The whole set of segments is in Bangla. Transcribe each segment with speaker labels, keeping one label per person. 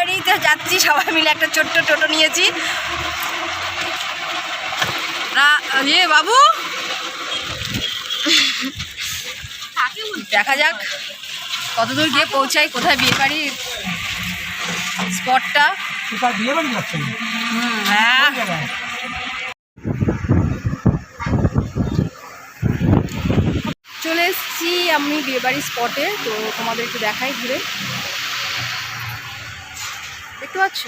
Speaker 1: বিয়েবাড়িতে যাচ্ছি সবাই মিলে একটা ছোট্ট টোটো নিয়েছি। ইয়ে বাবু? দেখা যাক কতদূর গিয়ে পৌঁছাই কোথায় বিয়ে বাড়ির স্পটটা
Speaker 2: বাড়ি যাচ্ছেন?
Speaker 1: হ্যাঁ। চলে এসেছি আমি বিয়েবাড়ির স্পটে তো তোমাদের একটু দেখাই ঘুরে। দেখতে পাচ্ছ?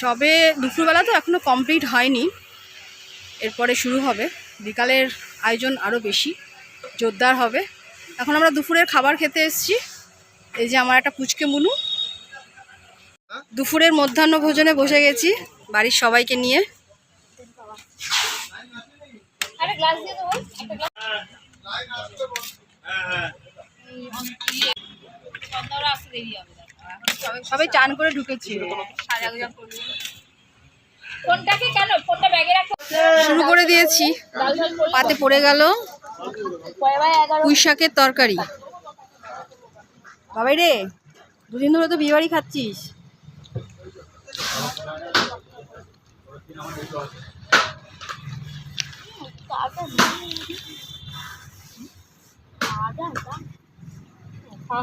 Speaker 1: সবে দুপুরবেলা তো এখনও কমপ্লিট হয়নি। এরপরে শুরু হবে। বিকালের আয়োজন আরও বেশি জোরদার হবে। এখন আমরা দুপুরের খাবার খেতে এসেছি। এই যে আমার একটা পুচকে মুনু। দুপুরের মধ্যাহ্ন ভোজনে বসে গেছি বাড়ির সবাইকে নিয়ে। সবাই চান করে ঢুকেছি। শুরু করে দিয়েছি। পাতে পড়ে গেল। পুঁই শাকের তরকারি। বাবাই রে দুদিন ধরে তো বিয়ে বাড়ি খাচ্ছিস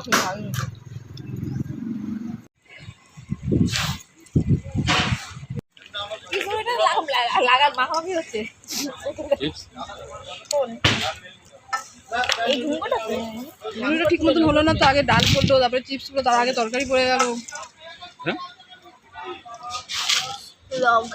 Speaker 3: কি করে এটা লাগাম লাগা- লাগা মাখামাখি হচ্ছে। ঘুমটা
Speaker 1: ঠিক মতন হলো না তো আগে ডাল পড়ল তারপরে চিপস পড়ল তার আগে তরকারি পড়ে গেল।
Speaker 3: লগ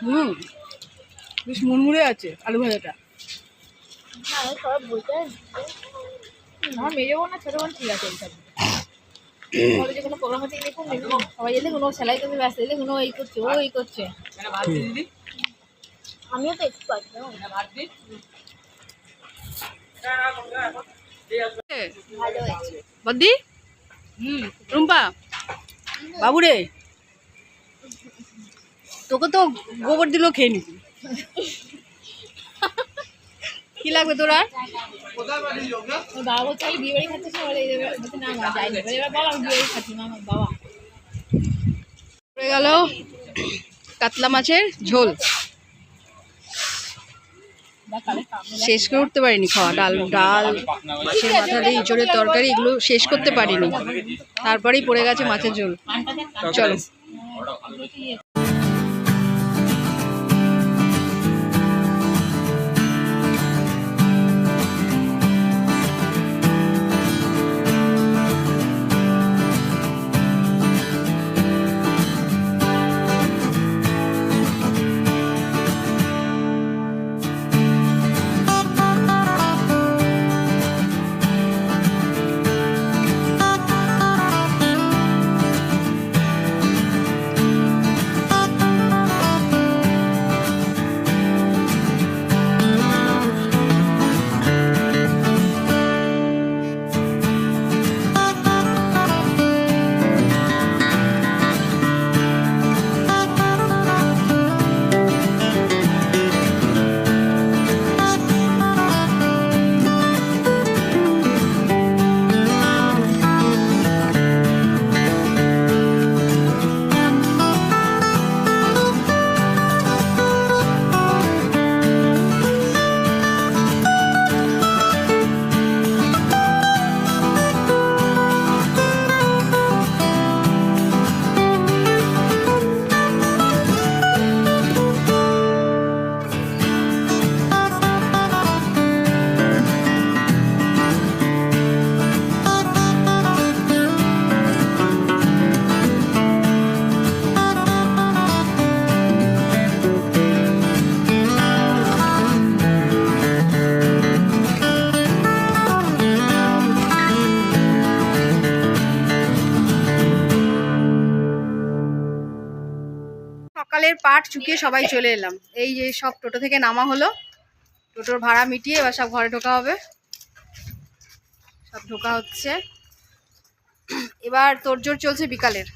Speaker 1: হুম। বেশ মুড়মুড়ে আছে আলু ভাজাটা।
Speaker 3: সবাই আছে কোনো এলে সেলাই করতে ব্যস্ত এলে কোনো এই করছে ও এই করছে। আমিও তো
Speaker 1: বদ্দি হুম। রুম্পা? বাবুরে? তোকে তো গোবর দিলেও খেয়ে নিতি কি লাগবে তোরা
Speaker 3: ওর বাবা বলছে আমি বিয়ে বাড়ি খাচ্ছি সবাই এই এবার বলছে, না মা যাই এবার এবার আমি বিয়ে বাড়ি খাচ্ছি মা বাবা।
Speaker 1: পড়ে গেল কাতলা মাছের ঝোল। শেষ করে উঠতে পারিনি খাওয়া ডাল ডাল মাছের মাথা দিয়ে ইঁচড়ের তরকারি এগুলো শেষ করতে পারিনি। তারপরেই পড়ে গেছে মাছের ঝোল। চলো। সকালের পাট চুকিয়ে সবাই চলে এলাম। এই যে সব টোটো থেকে নামা হলো। টোটোর ভাড়া মিটিয়ে এবার সব ঘরে ঢোকা হবে। সব ঢোকা হচ্ছে। এবার তোরজোর চলছে বিকালের।